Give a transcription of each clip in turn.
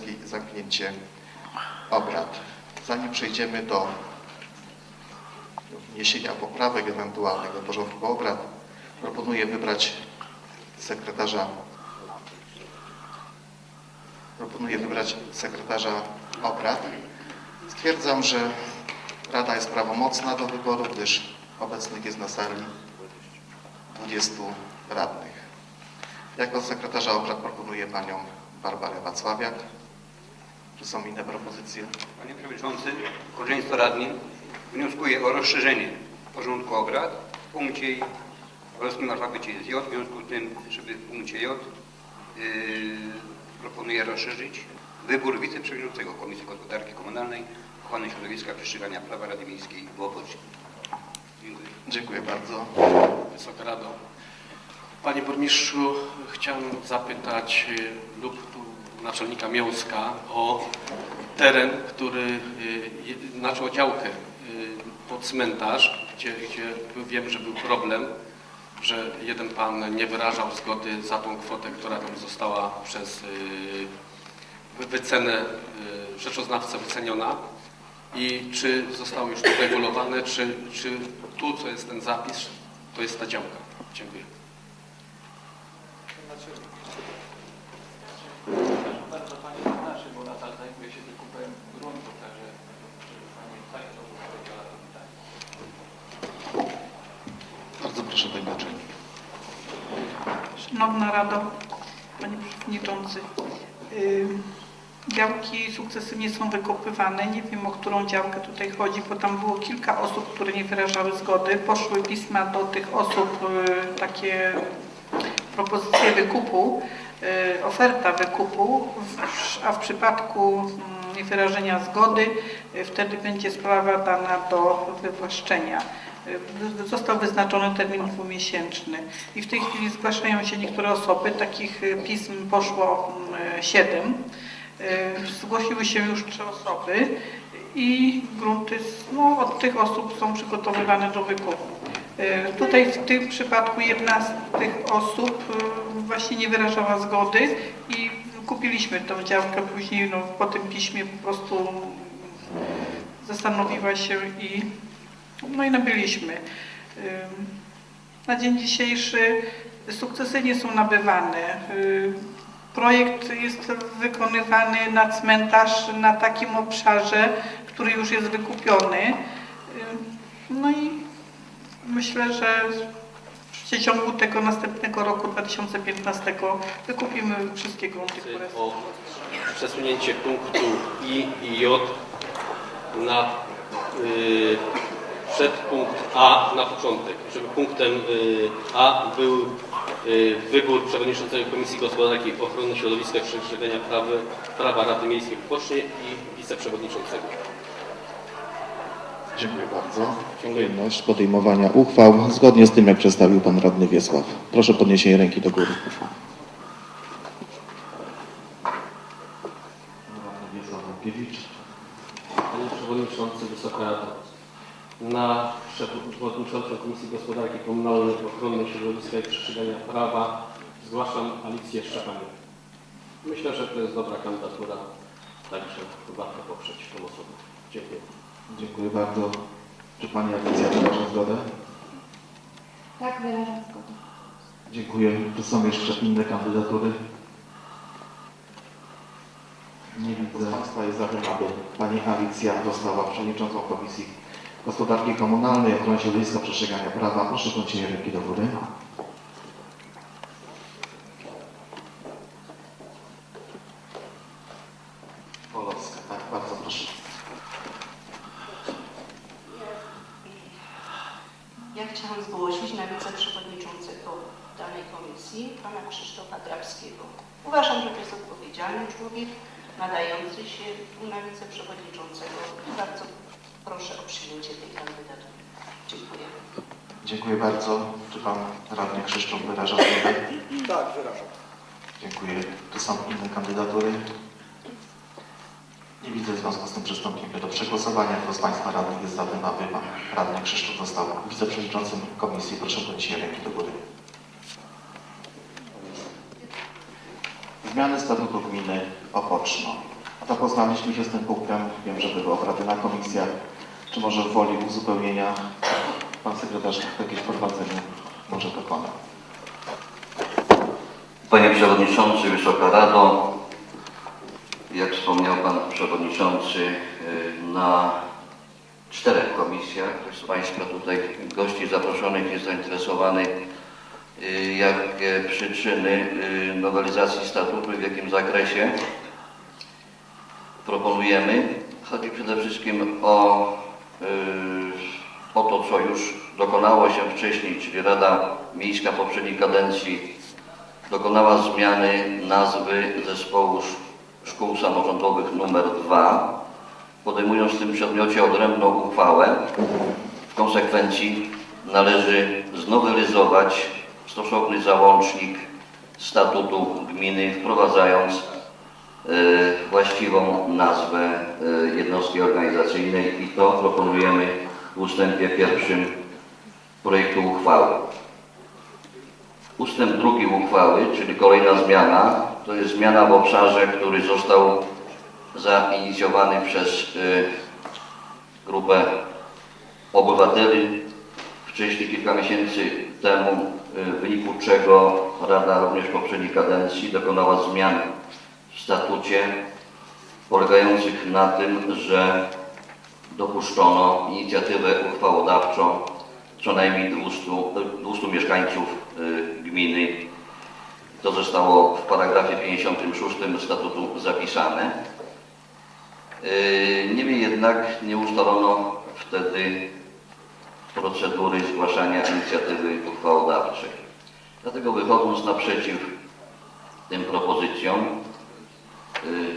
i zamknięcie obrad. Zanim przejdziemy do wniesienia poprawek ewentualnych do porządku obrad, proponuję wybrać sekretarza proponuję wybrać sekretarza obrad. Stwierdzam, że Rada jest prawomocna do wyboru, gdyż obecnych jest na sali 20 radnych. Jako sekretarza obrad proponuję panią Barbarę Wacławiak. Czy są inne propozycje? Panie Przewodniczący, Koleżeństwo Radnych wnioskuję o rozszerzenie porządku obrad w punkcie w polskim alfabecie jest J, w związku z tym, żeby w punkcie J yy, proponuję rozszerzyć wybór wiceprzewodniczącego Komisji Gospodarki Komunalnej, Ochrony Środowiska, Przestrzegania Prawa Rady Miejskiej w Opocie. Dziękuję. Dziękuję bardzo. Wysoka Rado. Panie Burmistrzu, chciałem zapytać y, lub naczelnika Miąska o teren, który, y, znaczy o działkę y, pod cmentarz, gdzie, gdzie wiem, że był problem, że jeden pan nie wyrażał zgody za tą kwotę, która tam została przez y, wy- wycenę rzeczoznawcę wyceniona. I czy zostało już to regulowane, czy, czy tu, co jest ten zapis, to jest ta działka? Dziękuję. Bardzo Pani znaczy, bo nadal zajmuje się wykupem gruntów, także żeby Pani tak to odpowiedziała to pytanie. Bardzo proszę Pani Naczelnik. Szanowna Rado, Panie Przewodniczący, y, działki sukcesywnie są wykopywane. Nie wiem, o którą działkę tutaj chodzi, bo tam było kilka osób, które nie wyrażały zgody. Poszły pisma do tych osób, y, takie propozycje wykupu, oferta wykupu, a w przypadku mm, niewyrażenia zgody y, wtedy będzie sprawa dana do wywłaszczenia. Y, Został wyznaczony termin dwumiesięczny i w tej chwili zgłaszają się niektóre osoby, takich y, pism poszło mm, siedem. Y, Zgłosiły się już trzy osoby i grunty no, od tych osób są przygotowywane do wykupu. Y, Tutaj w tym przypadku jedna z tych osób y, właśnie nie wyrażała zgody i kupiliśmy tą działkę później no, po tym piśmie po prostu zastanowiła się i no i nabyliśmy. Ym, Na dzień dzisiejszy sukcesy nie są nabywane. Projekt jest wykonywany na cmentarz na takim obszarze, który już jest wykupiony. No i myślę, że w przeciągu tego następnego roku 2015 wykupimy wszystkie grunty, które są. O przesunięcie punktu I i J na y, przed punkt A na początek, żeby punktem y, A był y, wybór przewodniczącego Komisji Gospodarki i Ochrony Środowiska i Przestrzegania prawa, prawa Rady Miejskiej w Pocznie i wiceprzewodniczącego. Dziękuję bardzo. Kolejność podejmowania uchwał zgodnie z tym, jak przedstawił Pan Radny Wiesław. Proszę podniesienie ręki do góry. Panie Przewodniczący, Wysoka Rado. Na Przewodniczącą Komisji Gospodarki Komunalnej, Ochrony Środowiska i Przestrzegania Prawa zgłaszam Alicję Szczepaniuk. Myślę, że to jest dobra kandydatura, także warto poprzeć tę osobę. Dziękuję. Dziękuję bardzo. Czy Pani Alicja wyraża zgodę? Tak, wyrażam zgodę. Dziękuję. Czy są jeszcze inne kandydatury? Nie widzę. Państwa jest za tym, aby Pani Alicja została przewodniczącą Komisji Gospodarki Komunalnej, Ochrony Środowiska, Przestrzegania Prawa. Proszę podniesienie ręki do góry. Polowska, tak, bardzo proszę. Ja chciałam zgłosić na wiceprzewodniczącego danej komisji pana Krzysztofa Drabskiego. Uważam, że to jest odpowiedzialny człowiek, nadający się na wiceprzewodniczącego i bardzo proszę o przyjęcie tej kandydatury. Dziękuję. Dziękuję bardzo. Czy Pan Radny Krzysztof wyraża zgodę? Tak, wyrażam. Dziękuję. Czy są inne kandydatury? Nie widzę, w związku z tym przystąpimy do przegłosowania. Kto z Państwa radnych jest za tym, aby Pan Radny Krzysztof został wiceprzewodniczącym komisji? Proszę o podniesienie ręki do góry. zmiany statutu gminy Opoczno. Zapoznaliśmy się z tym punktem, wiem, że były obrady na komisjach. Czy może w woli uzupełnienia pan sekretarz jakieś prowadzenie może dokona? Panie Przewodniczący, Wysoka Rado, jak wspomniał Pan Przewodniczący, y, na czterech komisjach, ktoś z Państwa tutaj gości zaproszonych jest zainteresowany, y, jakie przyczyny y, nowelizacji statutu i w jakim zakresie proponujemy. Chodzi przede wszystkim o, o to, co już dokonało się wcześniej, czyli Rada Miejska poprzedniej kadencji dokonała zmiany nazwy zespołu szkół samorządowych nr 2, podejmując w tym przedmiocie odrębną uchwałę. W konsekwencji należy znowelizować stosowny załącznik statutu gminy, wprowadzając e, właściwą nazwę e, jednostki organizacyjnej i to proponujemy w ustępie pierwszym projektu uchwały. Ustęp drugi uchwały, czyli kolejna zmiana, to jest zmiana w obszarze, który został zainicjowany przez y, grupę obywateli wcześniej kilka miesięcy temu, y, w wyniku czego Rada również poprzedniej kadencji dokonała zmian w statucie polegających na tym, że dopuszczono inicjatywę uchwałodawczą co najmniej 200, 200 mieszkańców y, gminy. To zostało w paragrafie 56 statutu zapisane. Y, Niemniej jednak nie ustalono wtedy procedury zgłaszania inicjatywy uchwałodawczej. Dlatego wychodząc naprzeciw tym propozycjom, y,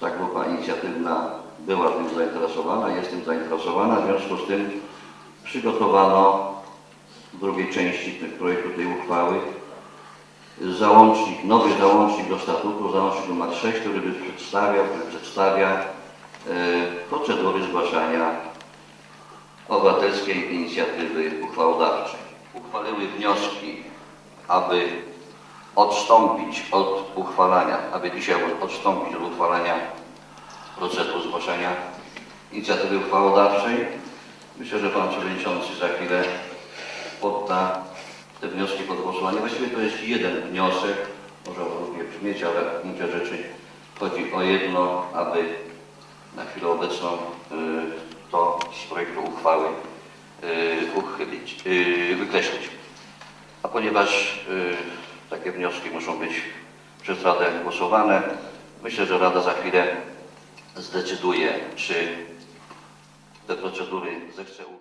ta grupa inicjatywna była tym zainteresowana, jest tym zainteresowana, w związku z tym przygotowano w drugiej części projektu tej uchwały załącznik, nowy załącznik do statutu, załącznik numer 6, który by przedstawiał, który przedstawia e, procedury zgłaszania obywatelskiej inicjatywy uchwałodawczej. Uchwaliły wnioski, aby odstąpić od uchwalania, aby dzisiaj odstąpić od uchwalania procesu zgłaszania inicjatywy uchwałodawczej. Myślę, że Pan Przewodniczący za chwilę podda te wnioski pod głosowanie. Właściwie to jest jeden wniosek, może on różnie brzmieć, ale w gruncie rzeczy chodzi o jedno, aby na chwilę obecną y, to z projektu uchwały y, uchylić, y, wykreślić. A ponieważ takie wnioski muszą być przez Radę głosowane, myślę, że Rada za chwilę zdecyduje, czy te procedury zechce uchwalić.